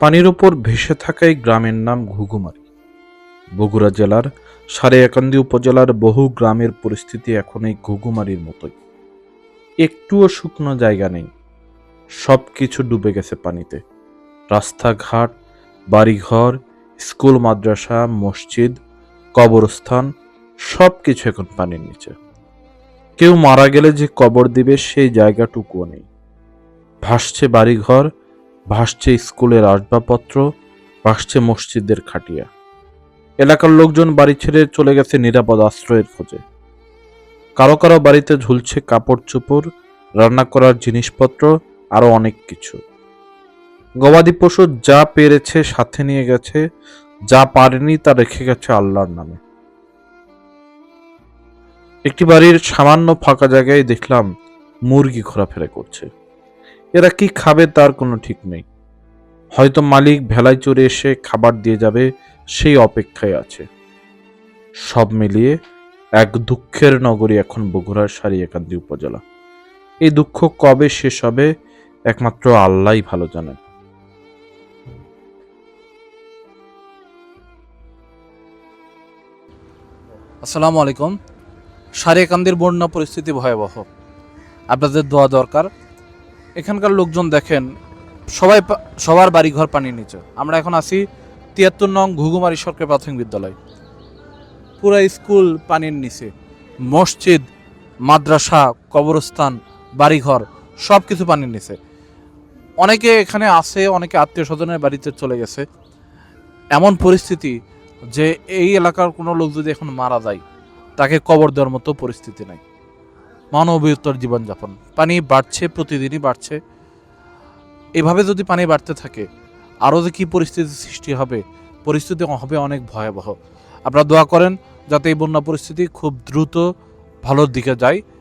পানির ওপর ভেসে থাকা এই গ্রামের নাম ঘুঘুমারি। বগুড়া জেলার সারেয়াকান্দি উপজেলার বহু গ্রামের পরিস্থিতি এখন এই ঘুঘুমারির মতোই। একটুও শুকনো জায়গা নেই। সব কিছু ডুবে গেছে পানিতে। রাস্তাঘাট, বাড়িঘর, স্কুল, মাদ্রাসা, মসজিদ, কবরস্থান সব কিছু এখন পানির নিচে। কেউ মারা গেলে যে কবর দিবে সেই জায়গাটুকুও নেই। ভাসছে বাড়িঘর ভাসছে স্কুলের আসবাবপত্র, ভাসছে মসজিদের খাটিয়া। এলাকার লোকজন বাড়ি ছেড়ে চলে গেছে নিরাপদ আশ্রয়ের খোঁজে। কারও কারও বাড়িতে ঝুলছে কাপড় চোপড়, রান্না করার জিনিসপত্র, আরও অনেক কিছু। গবাদি পশু যা পেরেছে সাথে নিয়ে গেছে, যা পারেনি তা রেখে গেছে আল্লাহর নামে। একটি বাড়ির সামান্য ফাঁকা জায়গায় দেখলাম মুরগি ঘোরাফেরা করছে। এরা কি খাবে তার কোনো ঠিক নেই। হয়তো মালিক ভেলায় চড়ে এসে খাবার দিয়ে যাবে, সেই অপেক্ষায় আছে। সব মিলিয়ে এক দুঃখের নগরী এখন বগুড়ার সারিয়াকান্দি উপজেলা। এই দুঃখ কবে শেষ হবে, একমাত্র আল্লাহই ভালো জানেন। আসসালামু আলাইকুম। সারিয়াকান্দির বন্যা পরিস্থিতি ভয়াবহ। আপনাদের দোয়া দরকার এখানকার লোকজন দেখেন, সবাই সবার বাড়িঘর পানির নিচে। আমরা এখন আছি তিয়াত্তর নং ঘুঘুমারি সরকারি প্রাথমিক বিদ্যালয়। পুরা স্কুল পানির নিচে। মসজিদ, মাদ্রাসা, কবরস্থান, বাড়িঘর সব কিছু পানির নিচে। অনেকে এখানে আছে, অনেকে আত্মীয় স্বজনের বাড়িতে চলে গেছে। এমন পরিস্থিতি যে এই এলাকার কোনো লোক যদি এখন মারা যায়, তাকে কবর দেওয়ার মতো পরিস্থিতি নাই। মানবীয়তর জীবনযাপন। পানি বাড়ছে, প্রতিদিনই বাড়ছে। এভাবে যদি পানি বাড়তে থাকে, আরও যে কী পরিস্থিতি সৃষ্টি হবে, পরিস্থিতি হবে অনেক ভয়াবহ। আপনারা দোয়া করেন যাতে এই বন্যা পরিস্থিতি খুব দ্রুত ভালোর দিকে যায়।